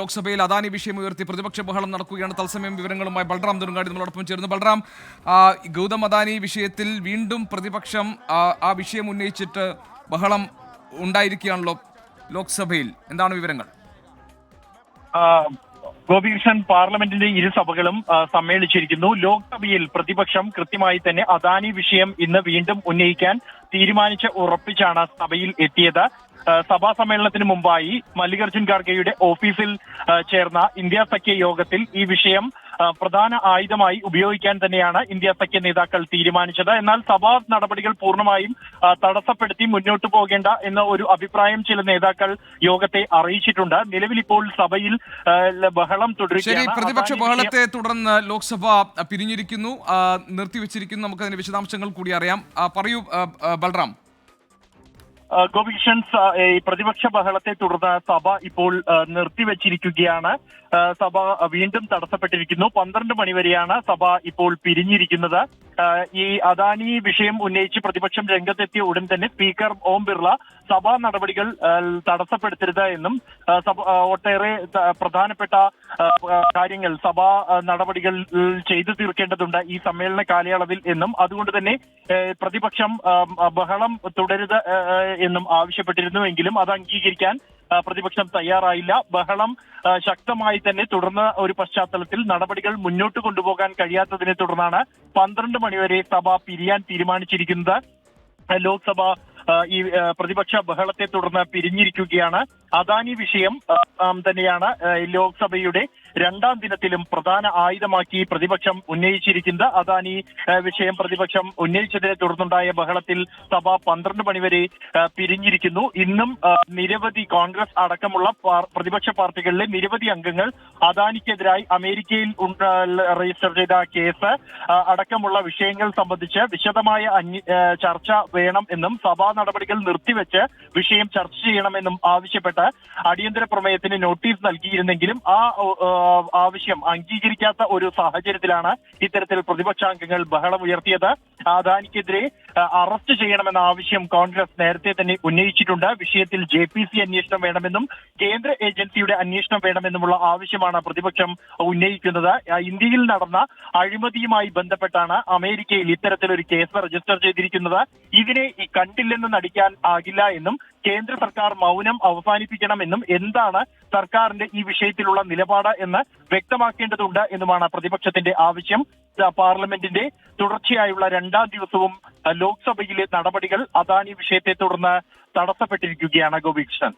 ലോക്സഭയിൽ അദാനി വിഷയം ഉയർത്തി പ്രതിപക്ഷ ബഹളം നടക്കുകയാണ്. തത്സമയം വിവരങ്ങളുമായി ബൽറാം ദുരുങ്കാടി നമ്മളോടൊപ്പം ചേരുന്നു. ബൽറാം ഗൗതം അദാനി വിഷയത്തിൽ വീണ്ടും പ്രതിപക്ഷം ആ, വിഷയം ഉന്നയിച്ചിട്ട് ബഹളം ഉണ്ടായിരിക്കുകയാണല്ലോ ലോക്സഭയിൽ. എന്താണ് വിവരങ്ങൾ? ഗോപികൃഷ്ണൻ പാർലമെന്റിന്റെ ഇരു സഭകളും സമ്മേളിച്ചിരിക്കുന്നു. ലോക്സഭയിൽ പ്രതിപക്ഷം കൃത്യമായി തന്നെ അദാനി വിഷയം ഇന്ന് വീണ്ടും ഉന്നയിക്കാൻ തീരുമാനിച്ച് ഉറപ്പിച്ചാണ് സഭയിൽ എത്തിയത്. സഭാ സമ്മേളനത്തിന് മുമ്പായി മല്ലികാർജുൻ ഖാർഗെയുടെ ഓഫീസിൽ ചേർന്ന ഇന്ത്യ സഖ്യ യോഗത്തിൽ ഈ വിഷയം പ്രധാന ആയുധമായി ഉപയോഗിക്കാൻ തന്നെയാണ് ഇന്ത്യ സഖ്യ നേതാക്കൾ തീരുമാനിച്ചത്. എന്നാൽ സഭാ നടപടികൾ പൂർണമായും തടസ്സപ്പെടുത്തി മുന്നോട്ടു പോകേണ്ട എന്ന ഒരു അഭിപ്രായം ചില നേതാക്കൾ യോഗത്തെ അറിയിച്ചിട്ടുണ്ട്. നിലവിൽ ഇപ്പോൾ സഭയിൽ ബഹളം തുടരുകയാണ്. പ്രതിപക്ഷ ബഹളത്തെ തുടർന്ന് ലോക്സഭ പിരിഞ്ഞിരിക്കുന്നു. നിർത്തിവെച്ചിരിക്കുന്നു. നമുക്ക് അതിന്റെ വിശദാംശങ്ങൾ കൂടി അറിയാം. പറയൂ ബൽറാം. ഗോപികൃഷ്ണൻ ഈ പ്രതിപക്ഷ ബഹളത്തെ തുടർന്ന് സഭ ഇപ്പോൾ നിർത്തിവച്ചിരിക്കുകയാണ്. സഭ വീണ്ടും തടസ്സപ്പെട്ടിരിക്കുന്നു. പന്ത്രണ്ട് മണിവരെയാണ് സഭ ഇപ്പോൾ പിരിഞ്ഞിരിക്കുന്നത്. ഈ അദാനി വിഷയം ഉന്നയിച്ച് പ്രതിപക്ഷം രംഗത്തെത്തിയ ഉടൻ തന്നെ സ്പീക്കർ ഓം ബിർള സഭാ നടപടികൾ തടസ്സപ്പെടുത്തരുത് എന്നും സഭ ഒട്ടേറെ പ്രധാനപ്പെട്ട കാര്യങ്ങൾ സഭാ നടപടികൾ ചെയ്തു തീർക്കേണ്ടതുണ്ട് ഈ സമ്മേളന കാലയളവിൽ എന്നും. അതുകൊണ്ട് തന്നെ പ്രതിപക്ഷം ബഹളം തുടരുത് എന്നും ആവശ്യപ്പെട്ടിരുന്നുവെങ്കിലും അത് അംഗീകരിക്കാൻ പ്രതിപക്ഷം തയ്യാറായില്ല. ബഹളം ശക്തമായി തന്നെ തുടർന്ന ഒരു പശ്ചാത്തലത്തിൽ നടപടികൾ മുന്നോട്ട് കൊണ്ടുപോകാൻ കഴിയാത്തതിനെ തുടർന്നാണ് പന്ത്രണ്ട് മണിവരെ സഭ പിരിയാൻ തീരുമാനിച്ചിരിക്കുന്നത്. ലോക്സഭ ഈ പ്രതിപക്ഷ ബഹളത്തെ തുടർന്ന് പിരിഞ്ഞിരിക്കുകയാണ്. അദാനി വിഷയം തന്നെയാണ് ലോക്സഭയുടെ രണ്ടാം ദിനത്തിലും പ്രധാന ആയുധമാക്കി പ്രതിപക്ഷം ഉന്നയിച്ചിരിക്കുന്നത്. അദാനി വിഷയം പ്രതിപക്ഷം ഉന്നയിച്ചതിനെ തുടർന്നുണ്ടായ ബഹളത്തിൽ സഭ പന്ത്രണ്ട് മണിവരെ പിരിഞ്ഞിരിക്കുന്നു. ഇന്നും നിരവധി കോൺഗ്രസ് അടക്കമുള്ള പ്രതിപക്ഷ പാർട്ടികളിലെ നിരവധി അംഗങ്ങൾ അദാനിക്കെതിരായി അമേരിക്കയിൽ രജിസ്റ്റർ ചെയ്ത കേസ് അടക്കമുള്ള വിഷയങ്ങൾ സംബന്ധിച്ച് വിശദമായ ചർച്ച വേണം എന്നും സഭാ നടപടികൾ നിർത്തിവെച്ച് വിഷയം ചർച്ച ചെയ്യണമെന്നും ആവശ്യപ്പെട്ട് അടിയന്തര പ്രമേയത്തിന് നോട്ടീസ് നൽകിയിരുന്നെങ്കിലും ആ ആവശ്യം അംഗീകരിക്കാത്ത ഒരു സാഹചര്യത്തിലാണ് ഇത്തരത്തിൽ പ്രതിപക്ഷാംഗങ്ങൾ ബഹളം ഉയർത്തിയത്. അദാനിക്കെതിരെ അറസ്റ്റ് ചെയ്യണമെന്ന ആവശ്യം കോൺഗ്രസ് നേരത്തെ തന്നെ ഉന്നയിച്ചിട്ടുണ്ട്. വിഷയത്തിൽ ജെ പി സി അന്വേഷണം വേണമെന്നും കേന്ദ്ര ഏജൻസിയുടെ അന്വേഷണം വേണമെന്നുമുള്ള ആവശ്യമാണ് പ്രതിപക്ഷം ഉന്നയിക്കുന്നത്. ഇന്ത്യയിൽ നടന്ന അഴിമതിയുമായി ബന്ധപ്പെട്ടാണ് അമേരിക്കയിൽ ഇത്തരത്തിലൊരു കേസ് രജിസ്റ്റർ ചെയ്തിരിക്കുന്നത്. ഇതിനെ കണ്ടില്ലെന്ന് നടിക്കാൻ ആകില്ല എന്നും കേന്ദ്ര സർക്കാർ മൗനം അവസാനിപ്പിക്കണമെന്നും എന്താണ് സർക്കാരിന്റെ ഈ വിഷയത്തിലുള്ള നിലപാട് എന്ന് വ്യക്തമാക്കേണ്ടതുണ്ട് എന്നുമാണ് പ്രതിപക്ഷത്തിന്റെ ആവശ്യം. പാർലമെന്റിന്റെ തുടർച്ചയായുള്ള രണ്ടാം ദിവസവും ലോക്സഭയിലെ നടപടികൾ അദാനി വിഷയത്തെ തുടർന്ന് തടസ്സപ്പെട്ടിരിക്കുകയാണ് ഗോപികൃഷ്ണൻ.